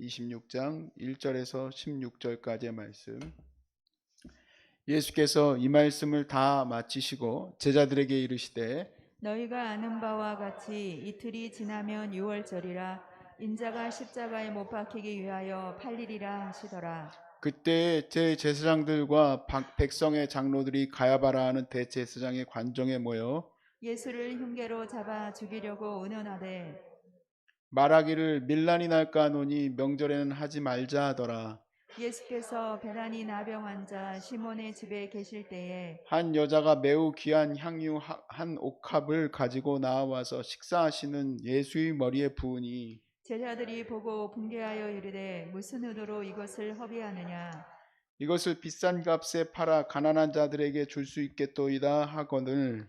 26장 1절에서 16절까지의 말씀. 예수께서 이 말씀을 다 마치시고 제자들에게 이르시되 너희가 아는 바와 같이 이틀이 지나면 유월절이라 인자가 십자가에 못 박히기 위하여 팔리리라 하시더라. 그때 제 제사장들과 박- 백성의 장로들이 가야바라 하는 대제사장의 관정에 모여 예수를 흉계로 잡아 죽이려고 의논하되 말하기를 밀란이 날까 하노니 명절에는 하지 말자 하더라. 예수께서 베란이 나병 환자 시몬의 집에 계실 때에 한 여자가 매우 귀한 향유 하- 한 옥합을 가지고 나와서 식사하시는 예수의 머리에 부으니 제자들이 보고 붕괴하여 이르되 무슨 의도로 이것을 허비하느냐 이것을 비싼 값에 팔아 가난한 자들에게 줄 수 있겠도이다 하거늘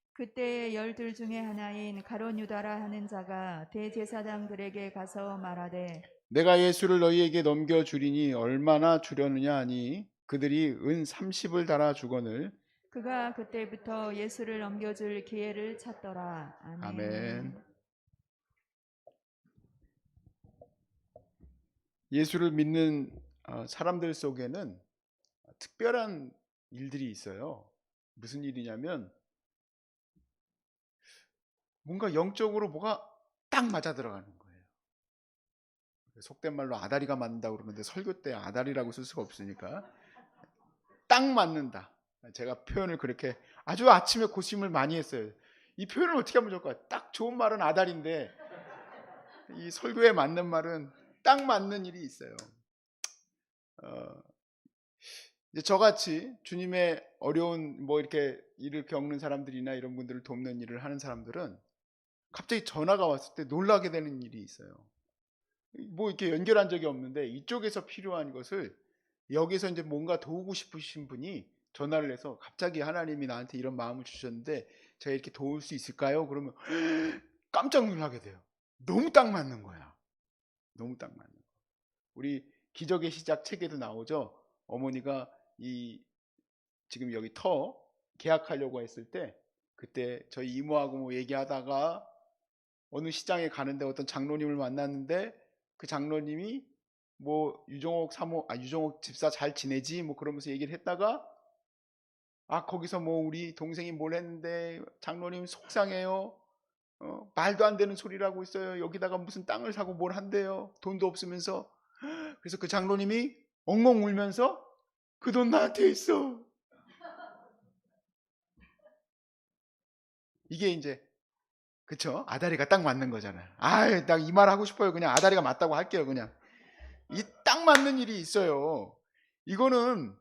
그때에 열둘 중에 하나인 가론 유다라 하는 자가 대제사장들에게 가서 말하되 내가 예수를 너희에게 넘겨 주리니 얼마나 주려느냐 하니 그들이 은 30을 달아 주거늘 그가 그때부터 예수를 넘겨줄 기회를 찾더라 아멘. 아멘. 예수를 믿는 어, 사람들 속에는 특별한 일들이 있어요. 무슨 일이냐면 뭔가 영적으로 뭐가 딱 맞아 들어가는 거예요. 속된 말로 아다리가 맞는다고 그러는데 설교 때 아다리라고 쓸 수가 없으니까 딱 맞는다. 제가 표현을 그렇게 아주 아침에 고심을 많이 했어요. 이 표현을 어떻게 하면 좋을까? 딱 좋은 말은 아다리인데 이 설교에 맞는 말은 딱 맞는 일이 있어요. 어, 이제 저같이 주님의 어려운 뭐 이렇게 일을 겪는 사람들이나 이런 분들을 돕는 일을 하는 사람들은 갑자기 전화가 왔을 때 놀라게 되는 일이 있어요. 뭐 이렇게 연결한 적이 없는데 이쪽에서 필요한 것을 여기서 이제 뭔가 도우고 싶으신 분이 전화를 해서 갑자기 하나님이 나한테 이런 마음을 주셨는데 제가 이렇게 도울 수 있을까요? 그러면 깜짝 놀라게 돼요. 너무 딱 맞는 거야. 너무 딱 맞는 거. 우리 기적의 시작 책에도 나오죠. 어머니가 이 지금 여기 터 계약하려고 했을 때 그때 저희 이모하고 뭐 얘기하다가 어느 시장에 가는데 어떤 장로님을 만났는데 그 장로님이 뭐 유정옥 사모 아 유정옥 집사 잘 지내지 뭐 그러면서 얘기를 했다가 아 거기서 뭐 우리 동생이 뭘 했는데 장로님 속상해요. 어, 말도 안 되는 소리라고 있어요. 여기다가 무슨 땅을 사고 뭘 한대요. 돈도 없으면서. 그래서 그 장로님이 엉엉 울면서 그 돈 나한테 있어. 이게 이제 그쵸? 아다리가 딱 맞는 거잖아요. 아, 딱이 말 하고 싶어요. 그냥 아다리가 맞다고 할게요. 그냥 이 딱 맞는 일이 있어요. 이거는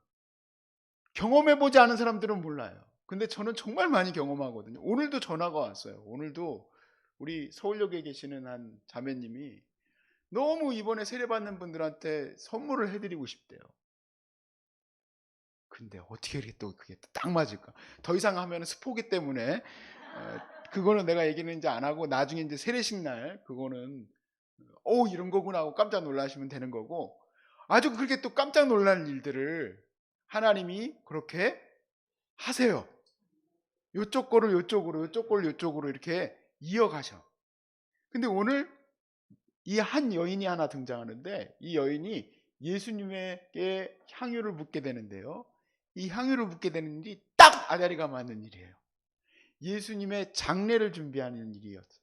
경험해 보지 않은 사람들은 몰라요. 근데 저는 정말 많이 경험하거든요. 오늘도 전화가 왔어요. 오늘도 우리 서울역에 계시는 한 자매님이 너무 이번에 세례받는 분들한테 선물을 해드리고 싶대요. 근데 어떻게 이렇게 또 그게 딱 맞을까? 더 이상 하면 스포기 때문에 어, 그거는 내가 얘기는 이제 안 하고 나중에 이제 세례식 날 그거는 오 이런 거구나 하고 깜짝 놀라시면 되는 거고 아주 그렇게 또 깜짝 놀랄 일들을 하나님이 그렇게 하세요. 요쪽 거를 요쪽으로 요쪽 거를 요쪽으로 이렇게 이어가셔. 근데 오늘 이 한 여인이 하나 등장하는데 이 여인이 예수님에게 향유를 묻게 되는데요. 이 향유를 묻게 되는 일이 딱 아다리가 맞는 일이에요. 예수님의 장례를 준비하는 일이었어요.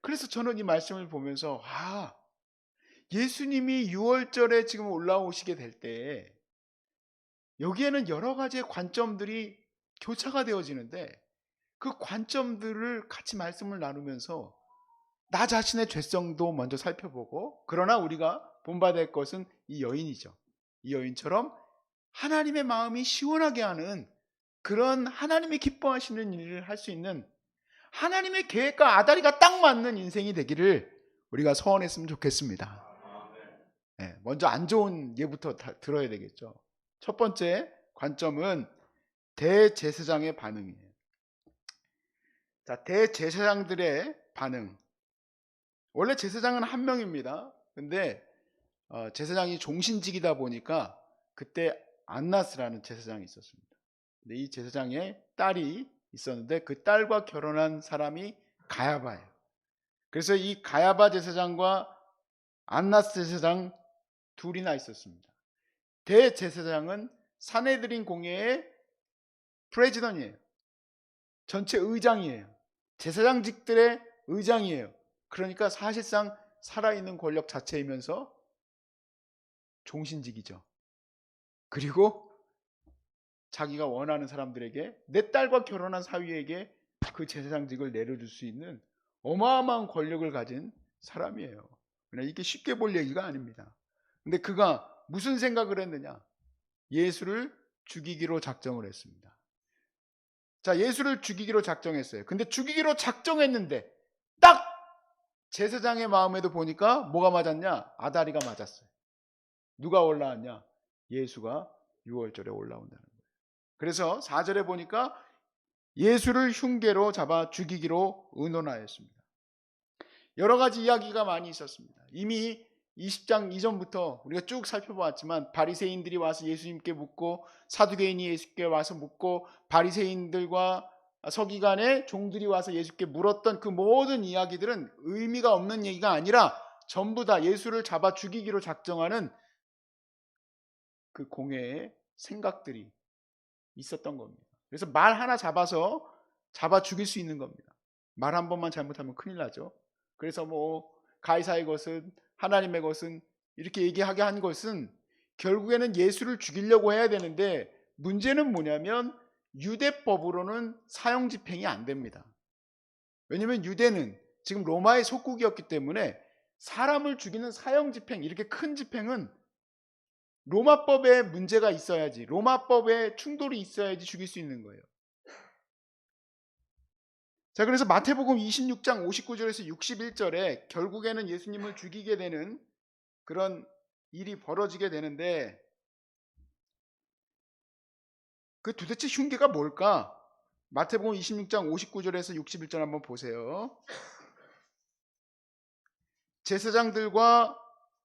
그래서 저는 이 말씀을 보면서 아 예수님이 6월절에 지금 올라오시게 될 때 여기에는 여러 가지의 관점들이 교차가 되어지는데 그 관점들을 같이 말씀을 나누면서 나 자신의 죄성도 먼저 살펴보고 그러나 우리가 본받을 것은 이 여인이죠. 이 여인처럼 하나님의 마음이 시원하게 하는 그런 하나님이 기뻐하시는 일을 할 수 있는 하나님의 계획과 아다리가 딱 맞는 인생이 되기를 우리가 소원했으면 좋겠습니다. 예, 먼저 안 좋은 예부터 다 들어야 되겠죠. 첫 번째 관점은 대제사장의 반응이에요. 자, 대제사장들의 반응. 원래 제사장은 한 명입니다. 근데 어, 제사장이 종신직이다 보니까 그때 안나스라는 제사장이 있었습니다. 이 제사장의 딸이 있었는데 그 딸과 결혼한 사람이 가야바예요. 그래서 이 가야바 제사장과 안나스 제사장 둘이나 있었습니다. 대제사장은 사내들인 공회의 프레지던이에요. 전체 의장이에요. 제사장직들의 의장이에요. 그러니까 사실상 살아있는 권력 자체이면서 종신직이죠. 그리고 자기가 원하는 사람들에게 내 딸과 결혼한 사위에게 그 제사장직을 내려줄 수 있는 어마어마한 권력을 가진 사람이에요. 그냥 이게 쉽게 볼 얘기가 아닙니다. 근데 그가 무슨 생각을 했느냐? 예수를 죽이기로 작정을 했습니다. 자, 예수를 죽이기로 작정했어요. 근데 죽이기로 작정했는데 딱 제사장의 마음에도 보니까 뭐가 맞았냐? 아다리가 맞았어요. 누가 올라왔냐? 예수가 6월절에 올라온다는. 그래서 4절에 보니까 예수를 흉계로 잡아 죽이기로 의논하였습니다. 여러 가지 이야기가 많이 있었습니다. 이미 20장 이전부터 우리가 쭉 살펴보았지만 바리새인들이 와서 예수님께 묻고 사두개인이 예수께 와서 묻고 바리새인들과 서기관의 종들이 와서 예수께 물었던 그 모든 이야기들은 의미가 없는 얘기가 아니라 전부 다 예수를 잡아 죽이기로 작정하는 그 공회의 생각들이 있었던 겁니다. 그래서 말 하나 잡아서 잡아 죽일 수 있는 겁니다. 말 한 번만 잘못하면 큰일 나죠. 그래서 뭐 가이사의 것은 하나님의 것은 이렇게 얘기하게 한 것은 결국에는 예수를 죽이려고 해야 되는데 문제는 뭐냐면 유대법으로는 사형 집행이 안 됩니다. 왜냐하면 유대는 지금 로마의 속국이었기 때문에 사람을 죽이는 사형 집행 이렇게 큰 집행은 로마법에 문제가 있어야지 로마법에 충돌이 있어야지 죽일 수 있는 거예요. 자, 그래서 마태복음 26장 59절에서 61절에 결국에는 예수님을 죽이게 되는 그런 일이 벌어지게 되는데 그 도대체 흉계가 뭘까? 마태복음 26장 59절에서 61절 한번 보세요. 제사장들과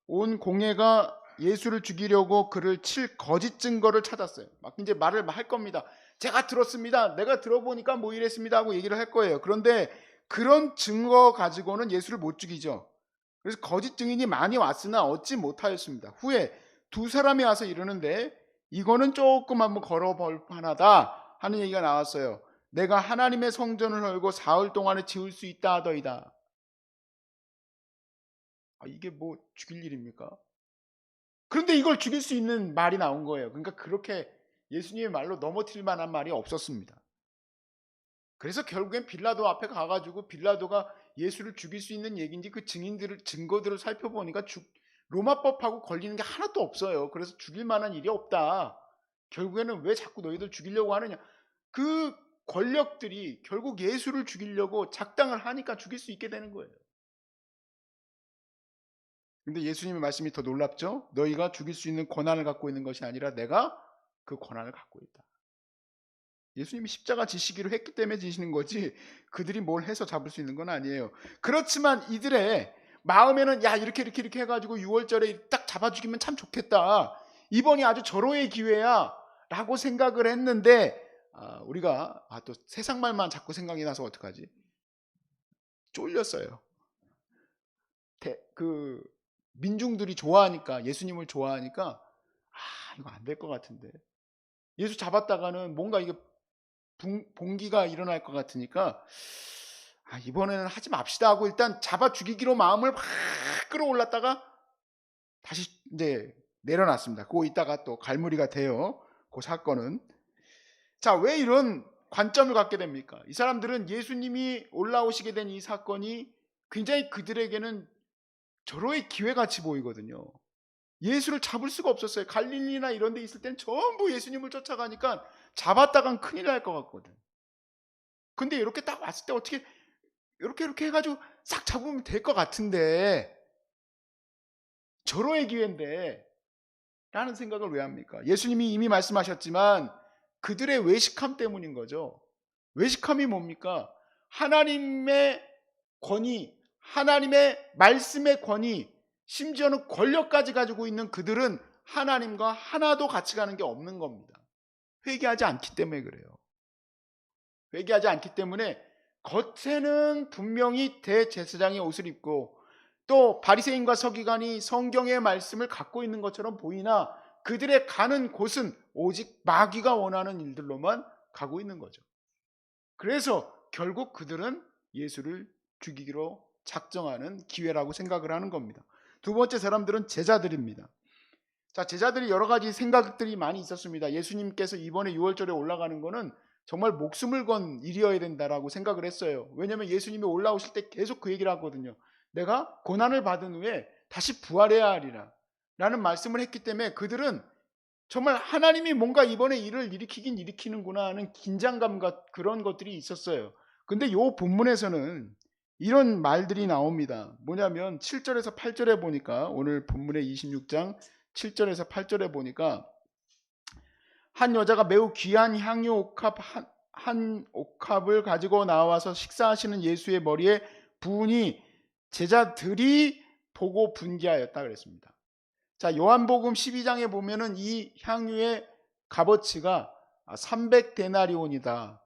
온 공회가 예수를 죽이려고 그를 칠 거짓 증거를 찾았어요. 막 이제 말을 할 겁니다. 제가 들었습니다. 내가 들어보니까 뭐 이랬습니다 하고 얘기를 할 거예요. 그런데 그런 증거 가지고는 예수를 못 죽이죠. 그래서 거짓 증인이 많이 왔으나 얻지 못하였습니다. 후에 두 사람이 와서 이러는데 이거는 조금 한번 걸어볼 만하다 하는 얘기가 나왔어요. 내가 하나님의 성전을 헐고 사흘 동안에 지을 수 있다 하더이다. 아, 이게 뭐 죽일 일입니까? 그런데 이걸 죽일 수 있는 말이 나온 거예요. 그러니까 그렇게 예수님의 말로 넘어뜨릴 만한 말이 없었습니다. 그래서 결국엔 빌라도 앞에 가가지고 빌라도가 예수를 죽일 수 있는 얘기인지 그 증인들을 증거들을 살펴보니까 죽, 로마법하고 걸리는 게 하나도 없어요. 그래서 죽일 만한 일이 없다. 결국에는 왜 자꾸 너희들 죽이려고 하느냐? 그 권력들이 결국 예수를 죽이려고 작당을 하니까 죽일 수 있게 되는 거예요. 근데 예수님의 말씀이 더 놀랍죠? 너희가 죽일 수 있는 권한을 갖고 있는 것이 아니라 내가 그 권한을 갖고 있다. 예수님이 십자가 지시기로 했기 때문에 지시는 거지 그들이 뭘 해서 잡을 수 있는 건 아니에요. 그렇지만 이들의 마음에는 야 이렇게 이렇게 이렇게 해가지고 6월절에 딱 잡아 죽이면 참 좋겠다. 이번이 아주 절호의 기회야 라고 생각을 했는데 아, 우리가 아, 또 세상 말만 자꾸 생각이 나서 어떡하지? 쫄렸어요. 대, 그 민중들이 좋아하니까 예수님을 좋아하니까 아 이거 안 될 것 같은데 예수 잡았다가는 뭔가 이게 붕, 봉기가 일어날 것 같으니까 아, 이번에는 하지 맙시다 하고 일단 잡아 죽이기로 마음을 막 끌어올랐다가 다시 이제 내려놨습니다. 그거 이따가 또 갈무리가 돼요. 그 사건은 자 왜 이런 관점을 갖게 됩니까? 이 사람들은 예수님이 올라오시게 된 이 사건이 굉장히 그들에게는 절호의 기회같이 보이거든요. 예수를 잡을 수가 없었어요. 갈릴리나 이런 데 있을 땐 전부 예수님을 쫓아가니까 잡았다간 큰일 날 것 같거든. 근데 이렇게 딱 왔을 때 어떻게 이렇게 이렇게 해가지고 싹 잡으면 될 것 같은데 절호의 기회인데 라는 생각을 왜 합니까? 예수님이 이미 말씀하셨지만 그들의 외식함 때문인 거죠. 외식함이 뭡니까? 하나님의 권위, 하나님의 말씀의 권위, 심지어는 권력까지 가지고 있는 그들은 하나님과 하나도 같이 가는 게 없는 겁니다. 회개하지 않기 때문에 그래요. 회개하지 않기 때문에 겉에는 분명히 대제사장의 옷을 입고 또 바리새인과 서기관이 성경의 말씀을 갖고 있는 것처럼 보이나 그들의 가는 곳은 오직 마귀가 원하는 일들로만 가고 있는 거죠. 그래서 결국 그들은 예수를 죽이기로 작정하는 기회라고 생각을 하는 겁니다. 두 번째 사람들은 제자들입니다. 자, 제자들이 여러 가지 생각들이 많이 있었습니다. 예수님께서 이번에 6월절에 올라가는 거는 정말 목숨을 건 일이어야 된다라고 생각을 했어요. 왜냐하면 예수님이 올라오실 때 계속 그 얘기를 하거든요. 내가 고난을 받은 후에 다시 부활해야 하리라. 라는 말씀을 했기 때문에 그들은 정말 하나님이 뭔가 이번에 일을 일으키긴 일으키는구나 하는 긴장감과 그런 것들이 있었어요. 근데 요 본문에서는 이런 말들이 나옵니다. 뭐냐면 7절에서 8절에 보니까 오늘 본문의 26장 7절에서 8절에 보니까 한 여자가 매우 귀한 향유 옥합 한, 한 옥합을 가지고 나와서 식사하시는 예수의 머리에 부으니 제자들이 보고 분개하였다 그랬습니다. 자, 요한복음 12장에 보면은 이 향유의 값어치가 300데나리온이다.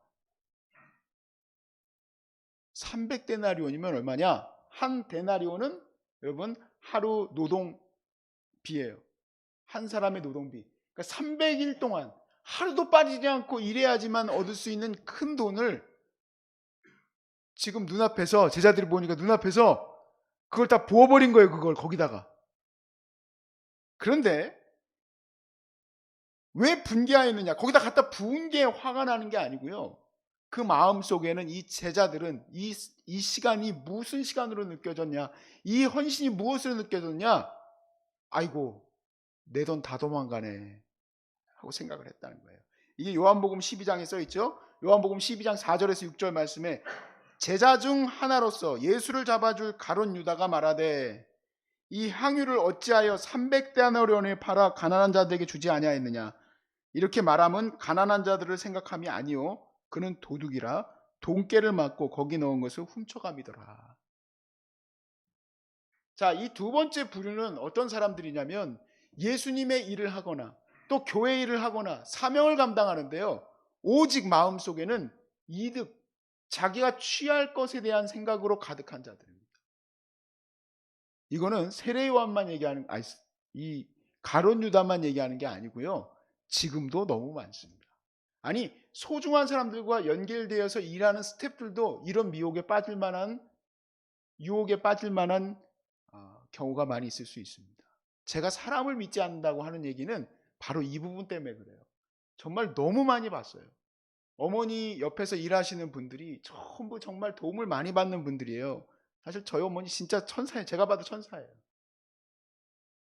300데나리온이면 얼마냐? 한 데나리온은 여러분 하루 노동비예요. 한 사람의 노동비. 그러니까 300일 동안 하루도 빠지지 않고 일해야지만 얻을 수 있는 큰 돈을 지금 눈앞에서 제자들이 보니까 눈앞에서 그걸 다 부어버린 거예요. 그걸 거기다가. 그런데 왜 분개하였느냐? 거기다 갖다 부은 게 화가 나는 게 아니고요. 그 마음 속에는 이 제자들은 이, 이 시간이 무슨 시간으로 느껴졌냐? 이 헌신이 무엇으로 느껴졌냐? 아이고, 내 돈 다 도망가네. 하고 생각을 했다는 거예요. 이게 요한복음 12장에 써 있죠? 요한복음 12장 4절에서 6절 말씀에 제자 중 하나로서 예수를 잡아줄 가론 유다가 말하되 이 향유를 어찌하여 300데나리온에 팔아 가난한 자들에게 주지 아니하였느냐 이렇게 말하면 가난한 자들을 생각함이 아니요 그는 도둑이라 돈깨를 맞고 거기 넣은 것을 훔쳐감이더라. 자, 이 두 번째 부류는 어떤 사람들이냐면 예수님의 일을 하거나 또 교회 일을 하거나 사명을 감당하는데요. 오직 마음속에는 이득, 자기가 취할 것에 대한 생각으로 가득한 자들입니다. 이거는 세례 요한만 얘기하는 이 가론 유다만 얘기하는 게 아니고요. 지금도 너무 많습니다. 아니 소중한 사람들과 연결되어서 일하는 스탭들도 이런 미혹에 빠질 만한 유혹에 빠질 만한 어, 경우가 많이 있을 수 있습니다. 제가 사람을 믿지 않는다고 하는 얘기는 바로 이 부분 때문에 그래요. 정말 너무 많이 봤어요. 어머니 옆에서 일하시는 분들이 전부 정말 도움을 많이 받는 분들이에요. 사실 저희 어머니 진짜 천사예요. 제가 봐도 천사예요.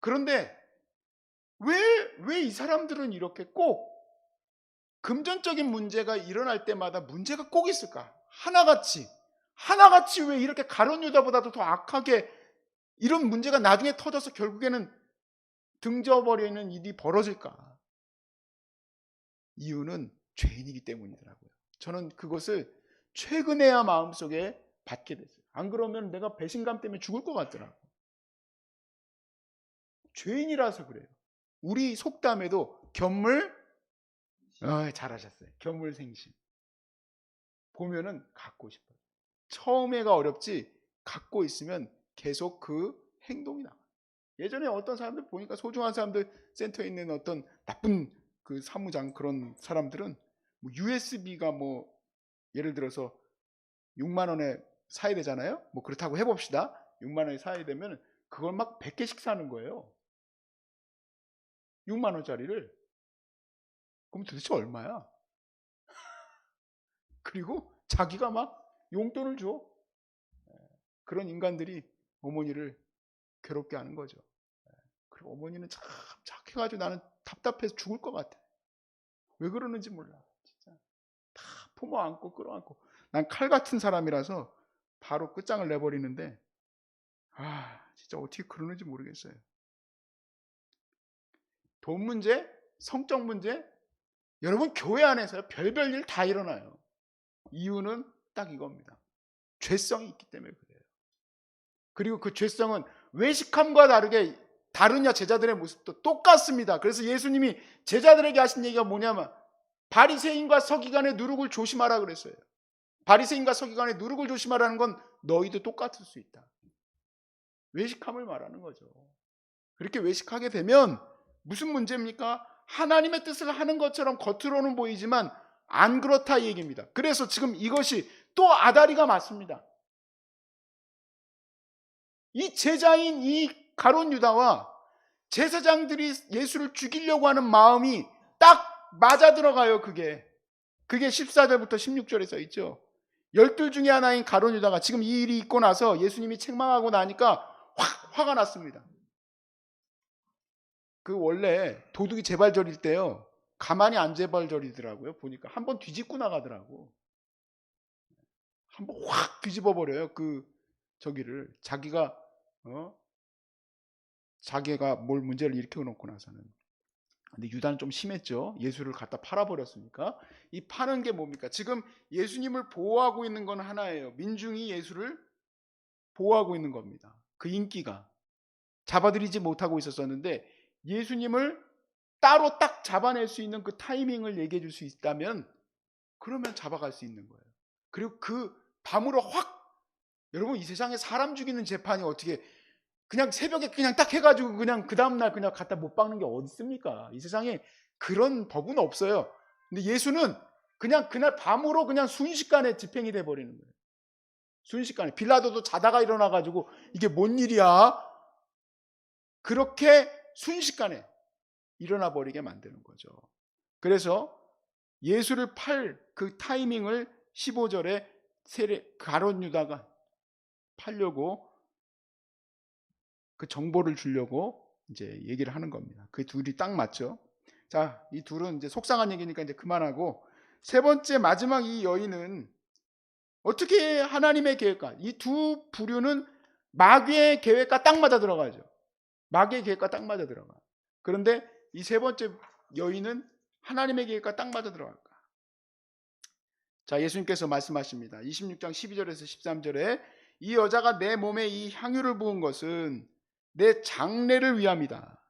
그런데 왜, 왜 이 사람들은 이렇게 꼭 금전적인 문제가 일어날 때마다 문제가 꼭 있을까? 하나같이. 하나같이 왜 이렇게 가론 유다보다도 더 악하게 이런 문제가 나중에 터져서 결국에는 등져버리는 일이 벌어질까? 이유는 죄인이기 때문이더라고요. 저는 그것을 최근에야 마음속에 받게 됐어요. 안 그러면 내가 배신감 때문에 죽을 것 같더라고. 죄인이라서 그래요. 우리 속담에도 견물, 어, 잘하셨어요. 견물생심. 보면은 갖고 싶어요. 처음에가 어렵지 갖고 있으면 계속 그 행동이 나와요. 예전에 어떤 사람들 보니까 소중한 사람들 센터에 있는 어떤 나쁜 그 사무장 그런 사람들은 뭐 USB가 뭐 예를 들어서 6만 원에 사야 되잖아요. 뭐 그렇다고 해봅시다. 6만 원에 사야 되면 그걸 막 100개씩 사는 거예요. 6만 원짜리를. 그럼 도대체 얼마야? 그리고 자기가 막 용돈을 줘. 그런 인간들이 어머니를 괴롭게 하는 거죠. 그리고 어머니는 참 착해가지고 나는 답답해서 죽을 것 같아. 왜 그러는지 몰라. 진짜 다 품어 안고 끌어안고. 난 칼 같은 사람이라서 바로 끝장을 내버리는데 아 진짜 어떻게 그러는지 모르겠어요. 돈 문제, 성적 문제, 여러분 교회 안에서 별별 일 다 일어나요. 이유는 딱 이겁니다. 죄성이 있기 때문에 그래요. 그리고 그 죄성은 외식함과 다르게 다르냐 제자들의 모습도 똑같습니다. 그래서 예수님이 제자들에게 하신 얘기가 뭐냐면 바리새인과 서기관의 누룩을 조심하라 그랬어요. 바리새인과 서기관의 누룩을 조심하라는 건 너희도 똑같을 수 있다. 외식함을 말하는 거죠. 그렇게 외식하게 되면 무슨 문제입니까? 하나님의 뜻을 하는 것처럼 겉으로는 보이지만 안 그렇다 이 얘기입니다. 그래서 지금 이것이 또 아다리가 맞습니다. 이 제자인 이 가론 유다와 제사장들이 예수를 죽이려고 하는 마음이 딱 맞아 들어가요, 그게. 그게 14절부터 16절에 써 있죠. 열둘 중에 하나인 가론 유다가 지금 이 일이 있고 나서 예수님이 책망하고 나니까 확 화가 났습니다. 그 원래 도둑이 재발절일 때요. 가만히 안 재발절이더라고요. 보니까 한 번 뒤집고 나가더라고. 한 번 확 뒤집어 버려요. 그 저기를 자기가 어 자기가 뭘 문제를 일으켜 놓고 나서는. 근데 유다는 좀 심했죠. 예수를 갖다 팔아버렸으니까. 이 파는 게 뭡니까? 지금 예수님을 보호하고 있는 건 하나예요. 민중이 예수를 보호하고 있는 겁니다. 그 인기가. 잡아들이지 못하고 있었었는데 예수님을 따로 딱 잡아낼 수 있는 그 타이밍을 얘기해 줄 수 있다면 그러면 잡아갈 수 있는 거예요. 그리고 그 밤으로 확 여러분 이 세상에 사람 죽이는 재판이 어떻게 그냥 새벽에 그냥 딱 해가지고 그냥 그 다음날 그냥 갖다 못 박는 게 어디 있습니까? 이 세상에 그런 법은 없어요. 근데 예수는 그냥 그날 밤으로 그냥 순식간에 집행이 돼 버리는 거예요. 순식간에 빌라도도 자다가 일어나가지고 이게 뭔 일이야? 그렇게 순식간에 일어나 버리게 만드는 거죠. 그래서 예수를 팔 그 타이밍을 15절에 세례 가론 유다가 팔려고 그 정보를 주려고 이제 얘기를 하는 겁니다. 그 둘이 딱 맞죠. 자, 이 둘은 이제 속상한 얘기니까 이제 그만하고 세 번째 마지막 이 여인은 어떻게 하나님의 계획과 이 두 부류는 마귀의 계획과 딱 맞아 들어가죠. 마귀의 계획과 딱 맞아 들어가. 그런데 이 세 번째 여인은 하나님의 계획과 딱 맞아 들어갈까? 자, 예수님께서 말씀하십니다. 26장 12절에서 13절에 이 여자가 내 몸에 이 향유를 부은 것은 내 장례를 위함이다.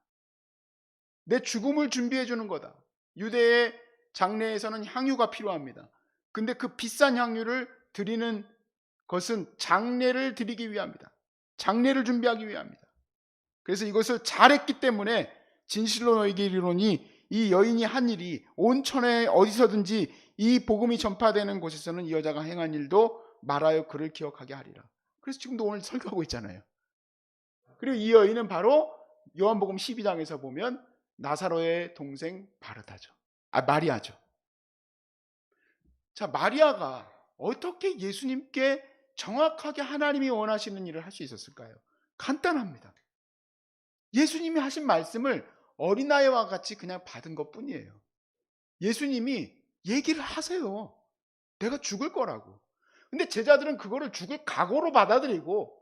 내 죽음을 준비해 주는 거다. 유대의 장례에서는 향유가 필요합니다. 근데 그 비싼 향유를 드리는 것은 장례를 드리기 위함이다. 장례를 준비하기 위함이다. 그래서 이것을 잘했기 때문에 진실로 너에게 이르노니 이 여인이 한 일이 온 천에 어디서든지 이 복음이 전파되는 곳에서는 이 여자가 행한 일도 말하여 그를 기억하게 하리라. 그래서 지금도 오늘 설교하고 있잖아요. 그리고 이 여인은 바로 요한복음 12장에서 보면 나사로의 동생 바르다죠. 아 마리아죠. 자 마리아가 어떻게 예수님께 정확하게 하나님이 원하시는 일을 할 수 있었을까요? 간단합니다. 예수님이 하신 말씀을 어린아이와 같이 그냥 받은 것 뿐이에요. 예수님이 얘기를 하세요. 내가 죽을 거라고. 근데 제자들은 그거를 죽을 각오로 받아들이고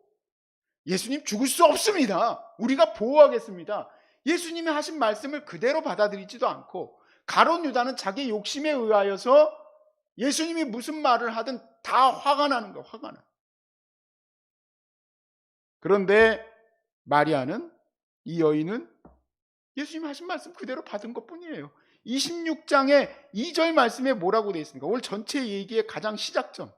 예수님 죽을 수 없습니다. 우리가 보호하겠습니다. 예수님이 하신 말씀을 그대로 받아들이지도 않고 가론 유다는 자기 욕심에 의하여서 예수님이 무슨 말을 하든 다 화가 나는 거야, 화가 나. 그런데 마리아는 이 여인은 예수님이 하신 말씀 그대로 받은 것 뿐이에요. 26장의 2절 말씀에 뭐라고 되어 있습니까? 오늘 전체 얘기의 가장 시작점.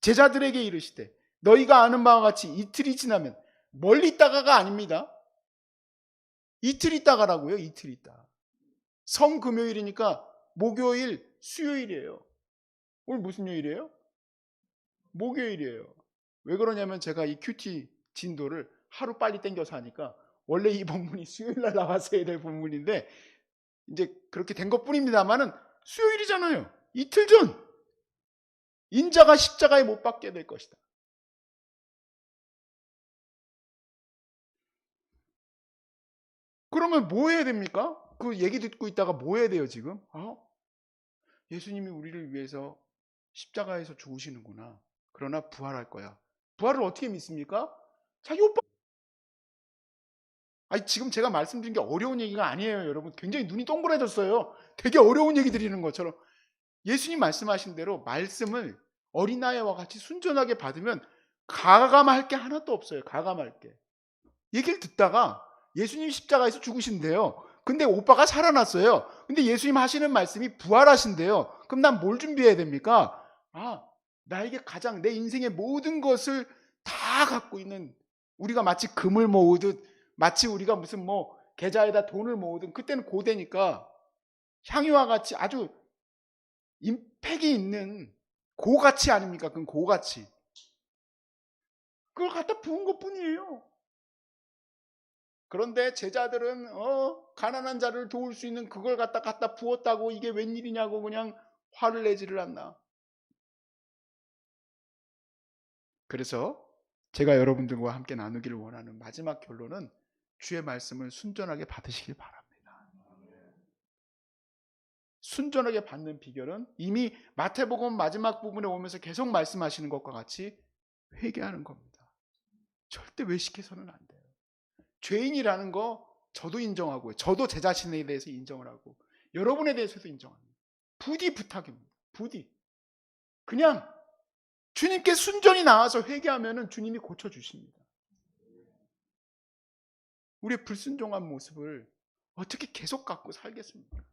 제자들에게 이르시되 너희가 아는 바와 같이 이틀이 지나면 멀리 있다가가 아닙니다. 이틀 있다가라고요. 이틀 있다. 성 금요일이니까 목요일, 수요일이에요. 오늘 무슨 요일이에요? 목요일이에요. 왜 그러냐면 제가 이 큐티 진도를 하루 빨리 땡겨서 하니까 원래 이 본문이 수요일 날 나왔어야 될 본문인데 이제 그렇게 된 것뿐입니다만은 수요일이잖아요. 이틀 전 인자가 십자가에 못 박게 될 것이다. 그러면 뭐 해야 됩니까? 그 얘기 듣고 있다가 뭐 해야 돼요, 지금? 어? 예수님이 우리를 위해서 십자가에서 죽으시는구나. 그러나 부활할 거야. 부활을 어떻게 믿습니까? 자기 오빠 아니 지금 제가 말씀드린 게 어려운 얘기가 아니에요, 여러분. 굉장히 눈이 동그래졌어요. 되게 어려운 얘기 드리는 것처럼 예수님 말씀하신 대로 말씀을 어린아이와 같이 순전하게 받으면 가감할 게 하나도 없어요. 가감할 게. 얘기를 듣다가 예수님 십자가에서 죽으신대요. 근데 오빠가 살아났어요. 근데 예수님 하시는 말씀이 부활하신대요. 그럼 난 뭘 준비해야 됩니까? 아, 나에게 가장 내 인생의 모든 것을 다 갖고 있는 우리가 마치 금을 모으듯 마치 우리가 무슨 뭐 계좌에다 돈을 모으든 그때는 고대니까 향유와 같이 아주 임팩이 있는 고가치 아닙니까? 그건 고가치. 그걸 갖다 부은 것 뿐이에요. 그런데 제자들은 어 가난한 자를 도울 수 있는 그걸 갖다 갖다 부었다고 이게 웬일이냐고 그냥 화를 내지를 않나. 그래서 제가 여러분들과 함께 나누기를 원하는 마지막 결론은 주의 말씀을 순전하게 받으시길 바랍니다. 순전하게 받는 비결은 이미 마태복음 마지막 부분에 오면서 계속 말씀하시는 것과 같이 회개하는 겁니다. 절대 외식해서는 안 돼요. 죄인이라는 거 저도 인정하고요. 저도 제 자신에 대해서 인정을 하고 여러분에 대해서도 인정합니다. 부디 부탁입니다. 부디. 그냥 주님께 순전히 나와서 회개하면 주님이 고쳐주십니다. 우리의 불순종한 모습을 어떻게 계속 갖고 살겠습니까?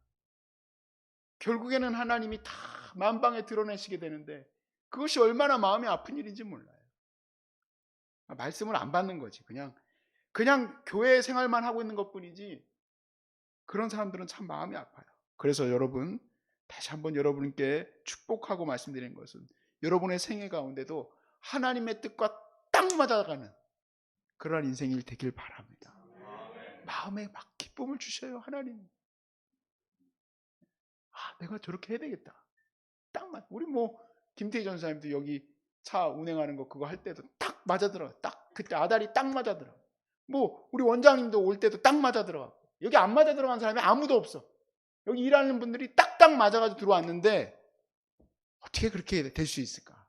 결국에는 하나님이 다 만방에 드러내시게 되는데 그것이 얼마나 마음이 아픈 일인지 몰라요. 말씀을 안 받는 거지. 그냥 그냥 교회 생활만 하고 있는 것뿐이지 그런 사람들은 참 마음이 아파요. 그래서 여러분 다시 한번 여러분께 축복하고 말씀드리는 것은 여러분의 생애 가운데도 하나님의 뜻과 딱 맞아가는 그러한 인생이 되길 바랍니다. 마음에 막 기쁨을 주셔요 하나님. 아 내가 저렇게 해야 되겠다. 딱 맞. 우리 뭐 김태희 전사님도 여기 차 운행하는 거 그거 할 때도 딱 맞아 들어. 딱 그때 아다리 딱 맞아 들어. 뭐 우리 원장님도 올 때도 딱 맞아 들어가고 여기 안 맞아 들어간 사람이 아무도 없어. 여기 일하는 분들이 딱딱 맞아가지고 들어왔는데 어떻게 그렇게 될 수 있을까?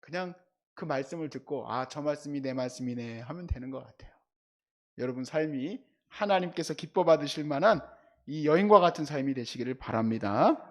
그냥 그 말씀을 듣고 아 저 말씀이 내 말씀이네 하면 되는 것 같아요. 여러분 삶이 하나님께서 기뻐 받으실 만한 이 여인과 같은 삶이 되시기를 바랍니다.